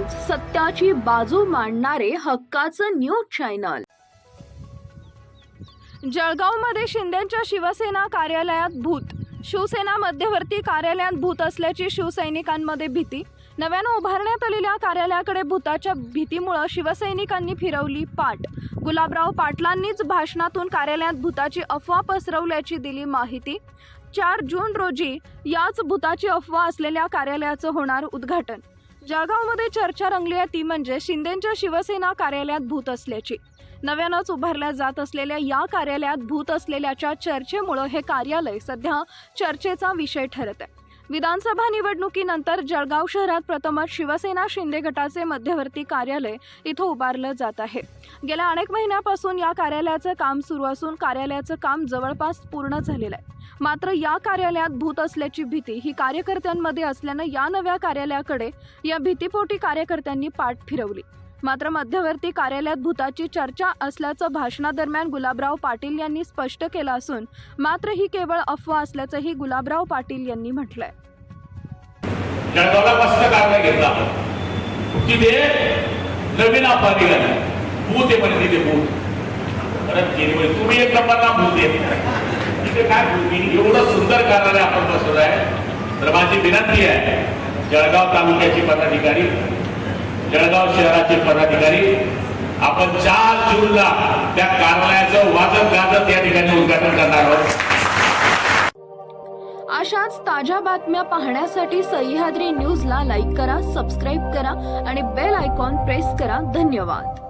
सत्याची बाजू मांडणारे हक्काचं न्यूज चॅनल. जळगावमध्ये शिंदेच्या शिवसेना कार्यालयात भूत. शिवसेना मध्यवर्ती कार्यालयात भूत असल्याची शिवसैनिकांमध्ये भीती. नव्यानं उभारण्यात आलेल्या कार्यालयाकडे भूताच्या भीतीमुळं शिवसैनिकांनी फिरवली पाठ. गुलाबराव पाटलांनीच भाषणातून कार्यालयात भूताची अफवा पसरवल्याची दिली माहिती. चार जून रोजी याच भूताची अफवा असलेल्या कार्यालयाचं होणार उद्घाटन. जळगावमध्ये चर्चा रंगली आहे. ती म्हणजे शिंदेच्या शिवसेना कार्यालयात भूत असल्याची. नव्यानंच उभारल्या जात असलेल्या या कार्यालयात भूत असलेल्याच्या चर्चेमुळं हे कार्यालय सध्या चर्चेचा विषय ठरत आहे. विधानसभा निवडणुकीनंतर जळगाव शहरात प्रथमच शिवसेना शिंदे गटाचे मध्यवर्ती कार्यालय इथं उभारलं जात आहे. गेल्या अनेक महिन्यापासून या कार्यालयाचं काम सुरू असून कार्यालयाचं काम जवळपास पूर्ण झालेलं आहे. मात्र या कार्यालयात भूत असल्याची भीती ही कार्यकर्त्यांमध्ये असल्यानं या नव्या कार्यालयाकडे या भीतीपोटी कार्यकर्त्यांनी पाठ फिरवली. मात्र मध्यवर्ती कार्यालयात भूताची चर्चा असल्याचं भाषणादरम्यान गुलाबराव पाटील यांनी स्पष्ट केलं असून मात्र ही केवळ अफवा असल्याचंही गुलाबराव पाटील यांनी म्हटलंय. नवीन अफवा निघाली भूत आहे म्हणे तिथे भूत. परत गेली म्हणे तुम्ही एक नंबरला भूत आहे. तिथे काय भूत? एवढं सुंदर कार्यालय आपण बसवलं आहे तर माझी विनंती आहे जळगाव तालुक्याचे पदाधिकारी जळगाव शहराचे पदाधिकारी आपण चार जूनला त्या कार्यालयाचं वाजत गाजत या ठिकाणी उद्घाटन करणार आहोत. अशाच ताज्या बातम्या पाहण्यासाठी सह्याद्री न्यूजला लाईक करा सबस्क्राईब करा आणि बेल आयकॉन प्रेस करा. धन्यवाद.